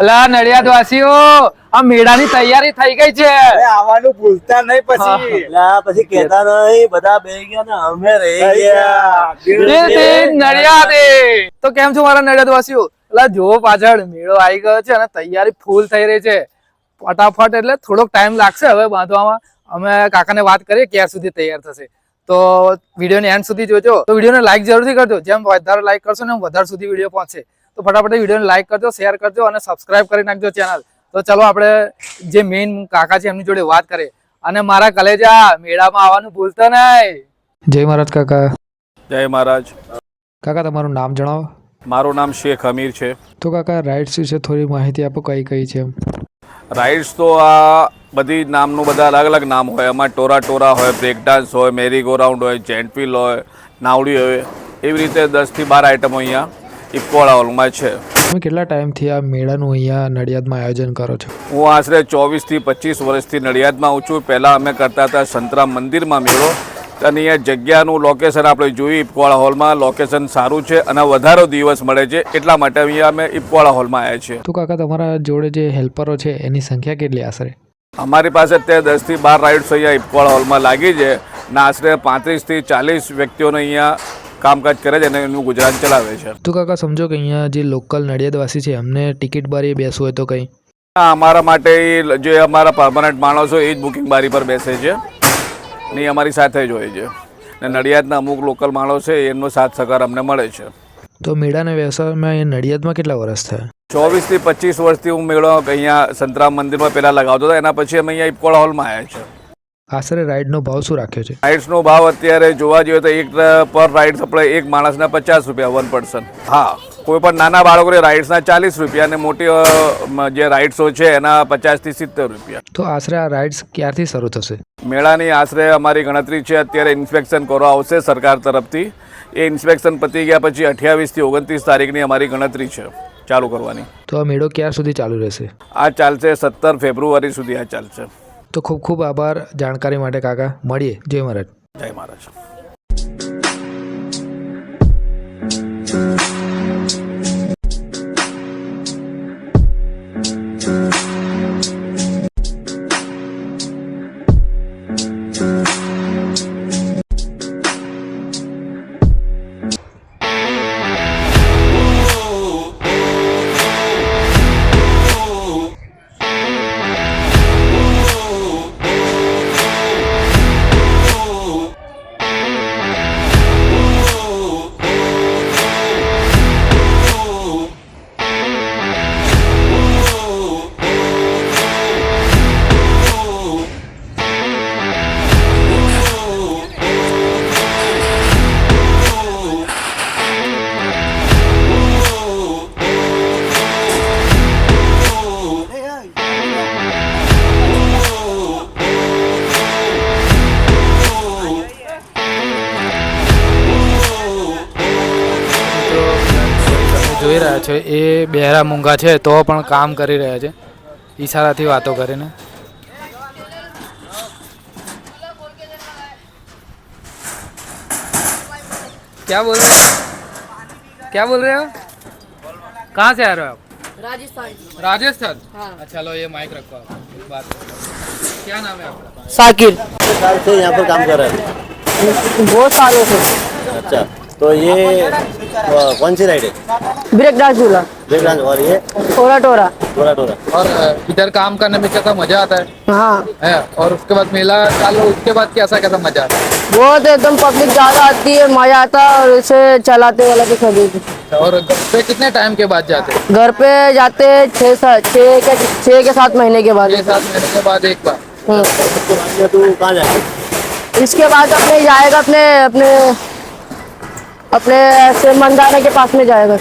અલા નડિયાદ વાસીઓ આ મેળાની તૈયારી થઈ ગઈ છે. આવવાનું ભૂલતા નહીં પછી. લા પછી કહેતા નહીં બધા બેહી ગયા ને અમે રહી ગયા. નડિયાદે. તો કેમ છો મારા નડિયાદ વાસીઓ અલા જો પાછળ મેળો આવી ગયો છે અને તૈયારી ફૂલ થઈ રહી છે. ફટાફટ એટલે થોડોક ટાઈમ લાગશે હવે બાંધવામાં. અમે કાકાને વાત કરીએ ક્યાં સુધી તૈયાર થશે. તો વિડીયોને એન્ડ સુધી જોજો. તો વિડીયોને લાઈક જરૂરથી કરજો. જેમ વધારે લાઈક કરશો ને એમ વધારે સુધી વીડિયો પહોંચશે. તો ફટાફટ વિડીયોને લાઇક કરજો શેર કરજો અને સબસ્ક્રાઇબ કરી નાખજો ચેનલ તો ચલો આપણે જે મેઇન કાકા છે એમની જોડે વાત કરીએ. અને મારા કલેજા મેળામાં આવવાનું ભૂલતા નહીં. જય મહારાજ કાકા. જય મહારાજ. કાકા તમારું નામ જણાવો. મારું નામ શેખ અમીર છે. તો કાકા રાઇડ્સ વિશે થોડી માહિતી આપો કઈ કઈ છે રાઇડ્સ તો આ બધી નામનું બધા અલગ અલગ નામ હોય. એમાં ટોરા ટોરા હોય બ્રેક ડાન્સ હોય મેરી ગો રાઉન્ડ હોય જેન્ટવીલ હોય નાવડી હોય એવી રીતે દસથી બાર આઇટમો અહીંયા. ઇફકોળા હોલમાં છે. તમે કેટલા ટાઈમથી આ મેળાનું અહીંયા નડિયાદમાં આયોજન કરો છો? હું આશરે ચોવીસથી પચીસ વર્ષથી નડિયાદમાં આવું છું. પહેલાં અમે કરતા હતા સંતરામ મંદિરમાં મેળો. અને અહીંયા જગ્યાનું લોકેશન આપણે જોયું ઇપકોળા હોલમાં. લોકેશન સારું છે અને વધારો દિવસ મળે છે. એટલા માટે અહીંયા અમે ઇપકોળા હોલમાં આવ્યા છીએ. તો કાકા તમારા જોડે જે હેલ્પરો છે એની સંખ્યા કેટલી આશરે? અમારી પાસે અત્યારે દસથી બાર રાઇડ્સ અહીંયા ઇપકોળા હોલમાં લાગી છે. અને આશરે પાંત્રીસથી ચાલીસ વ્યક્તિઓને અહીંયા કામકાજ કરે છે અને એનું ગુજરાન ચલાવે છે. તો કાકા સમજો કે અહીંયા જે લોકલ નડિયાદવાસી છે અમને ટિકિટ બારી બેસવું હોય તો કંઈ. અમારા માટે જે અમારા પરમાનન્ટ માણસો એ જ બુકિંગ બારી પર બેસે છે. ને અમારી સાથે જ હોય છે. ને નડિયાદના અમુક લોકલ માણસો છે એમનો સાથ સહકાર અમને મળે છે. તો મેળાના વ્યવસાયમાં નડિયાદમાં કેટલા વર્ષ થયા? ચોવીસથી પચીસ વર્ષથી હું મેળો અહીંયા સંતરામ મંદિરમાં પહેલાં લગાવતો હતો એના પછી અમે અહીંયા ઇપકોળા હોલમાં આવ્યા છે આશરે રાઈડનો ભાવ શું રાખ્યો છે? રાઇડ્સનો ભાવ અત્યારે જોવા જઈએ તો એક પર રાઇડ્સ આપણે એક માણસના પચાસ રૂપિયા વન પર્સન હા કોઈ પણ નાના બાળકોને રાઇડ્સના ચાલીસ રૂપિયા અને મોટી જે રાઇડ્સો છે એના પચાસથી સિત્તેર રૂપિયા. તો આશરે આ રાઇડ્સ ક્યારથી શરૂ થશે? મેળાની આશરે અમારી ગણતરી છે અત્યારે ઇન્સ્પેક્શન કરવા આવશે સરકાર તરફથી. એ ઇન્સ્પેક્શન પતી ગયા પછી અઠ્યાવીસથી ઓગણત્રીસ તારીખની અમારી ગણતરી છે ચાલુ કરવાની. તો આ મેળો ક્યાં સુધી ચાલુ રહેશે? આ ચાલશે સત્તર ફેબ્રુઆરી સુધી આ ચાલશે. તો ખૂબ ખૂબ આભાર જાણકારી માટે કાકા. મળીએ. જય મહારાજ. જય મહારાજ. રહ્યા છો એ બહેરા મૂંગા છે તો પણ કામ કરી રહ્યા છે ઈશારાથી વાતો કરીને क्या बोल रहे हो क्या बोल रहे हो कहाँ से आ रहे हो आप राजस्थान राजस्थान हाँ। अच्छा चलो ये माइक रखो आप एक बात करो। क्या नाम है आपका साकिर साल से यहाँ पर काम कर रहे हैं बहुत सालों से अच्छा तो ये कौन सी राइड है? ब्रेक डांस झूला ब्रेक डांस और ये? टोरा टोरा टोरा टोरा और इधर काम करने में कैसा मज़ा आता है? हाँ। है और उसके बाद मेला चालू उसके बाद कैसा कैसा मज़ा आता है? बहुत एकदम पब्लिक ज़्यादा आती है मज़ा आता है और इसे चलाते वाला के सभी। और घर पे कितने टाइम के बाद जाते हैं? घर पे जाते हैं छः सात छः के छः के सात महीने के बाद। सात महीने के बाद एक बार। जाएगा? इसके बाद अपने जाएगा अपने अपने अपने ऐसे मंदाना के पास में जाएगा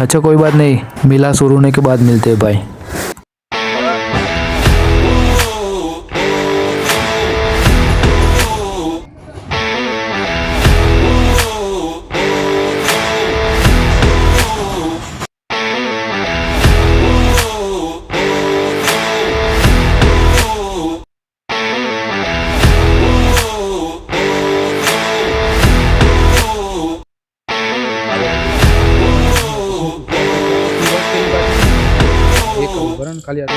अच्छा कोई बात नहीं मेला शुरू होने के बाद मिलते हैं भाई બરાબર ને ખાલી આ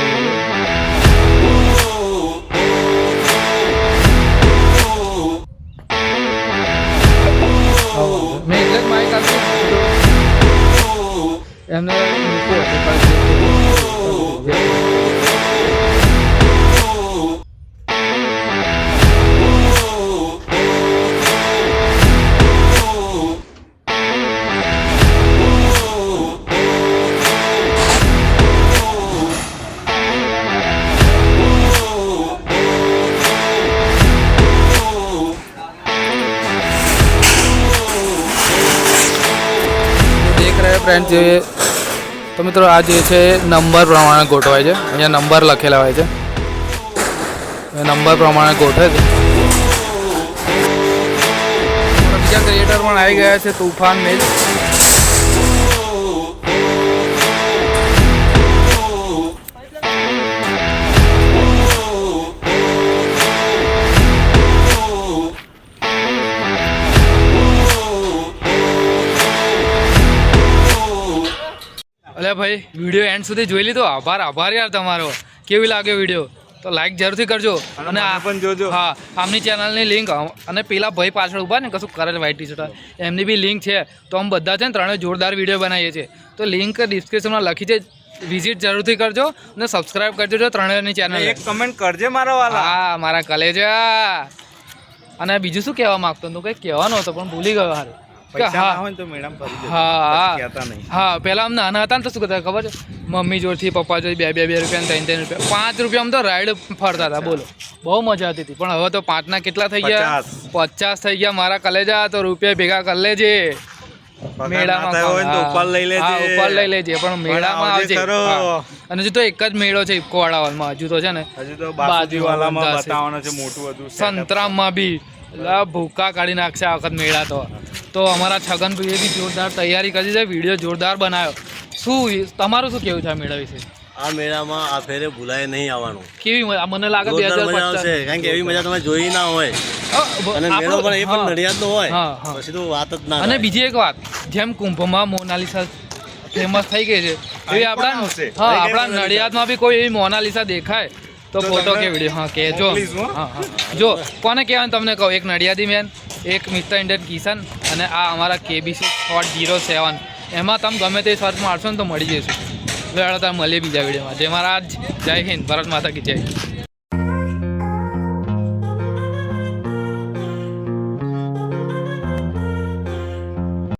મેં એટલે જ માઇક દેખ ફ્રેન્ડ જે, તો મિત્રો આ જે છે નંબર પ્રમાણે ગોઠવાય છે. અહીંયા નંબર લખેલા હોય છે. નંબર પ્રમાણે ગોઠવે છે. બીજા ક્રિએટર પણ આવી ગયા છે, તુફાન મેલ અલે ભાઈ વીડિયો એન્ડ સુધી જોઈ લીધો. આભાર આભાર યાર તમારો. કેવી લાગ્યો વીડિયો તો લાઈક જરૂરથી કરજો. અને આ પણ જોજો. હા આમની ચેનલની લિંક અને પેલા ભાઈ પાછળ ઊભા ને કશું કરે વાઈટ ટી શર્ટ એમની બી લિંક છે. તો અમે બધા છે ને ત્રણે જોરદાર વીડિયો બનાવીએ છીએ. તો લિંક ડિસ્ક્રિપ્શનમાં લખી છે. વિઝિટ જરૂરથી કરજો અને સબસ્ક્રાઇબ કરજો જો ત્રણેયની ચેનલ એક કમેન્ટ કરજે મારા વાલા. હા મારા કલેજા. અને બીજું શું કહેવા માગતો હતો? કંઈક કહેવાનો હતો પણ ભૂલી ગયો ના હા. પેલા નાના હતા ને તો શું કરતા ખબર છે? મમ્મી જોડથી પપ્પા જોડે બે બે બે રૂપિયા ત્રણ ત્રણ રૂપિયા. પાંચ રૂપિયા તો રાઈડ ફરતા હતા બોલો. બહુ મજા આવતી હતી. પણ હવે તો પાંચના કેટલા થઈ ગયા? પચાસ. થઈ ગયા. મારા કલેજા તો રૂપિયા ભેગા કરી લેજે. મેળામાં. ઉપર લઈ લેજે. ઉપર લઈ લેજે પણ મેળામાં આવજે. અને હજુ તો એક જ મેળો છે ઇફકો વાળા હોલમાં હજુ તો છે ને હજુ તો બાસુજીવાલામાં બતાવવાનો છે મોટું બધું સંતરામમાં બી. ભૂકા કાઢી નાખશે આ વખત મેળા તો. તો અમારા છગનભાઈએ બી જોરદાર તૈયારી કરી છે વીડિયો જોરદાર બનાવ્યો. શું તમારું શું કેવું છે આ મેળા વિશે? આ મેળામાં આ ફેરે ભૂલાય નહીં આવવાનું. કેવી મને લાગે બે હજાર મજા આવશે કારણ કે એવી મજા તમે જોઈ ના હોય. અને મેળો પણ એ પણ નડિયાદ નો હોય. પછી તો વાત જ ના અને બીજી એક વાત જેમ કુંભમાં મોનાલિસા ફેમસ થઈ ગઈ છે એવી આપણા હા આપણા નડિયાદમાં બી કોઈ એવી મોનાલિસા દેખાય તો ફોટો કે વીડિયો હા કહેજો હા. હા જો કોને કહેવાનું તમને કહું એક નડિયાદી મેન એક મિસ્ટર ઇન્ડિયન કિશન અને આ અમારા કેબીસી શોર્ટ જીરો સેવન એમાં તમે ગમે તે સર્ચ મારશો ને તો મળી જઈશું. વેળા તમે મળીએ બીજા વિડીયોમાં. જે મારા જય હિન્દ. ભારત માતા કી જય.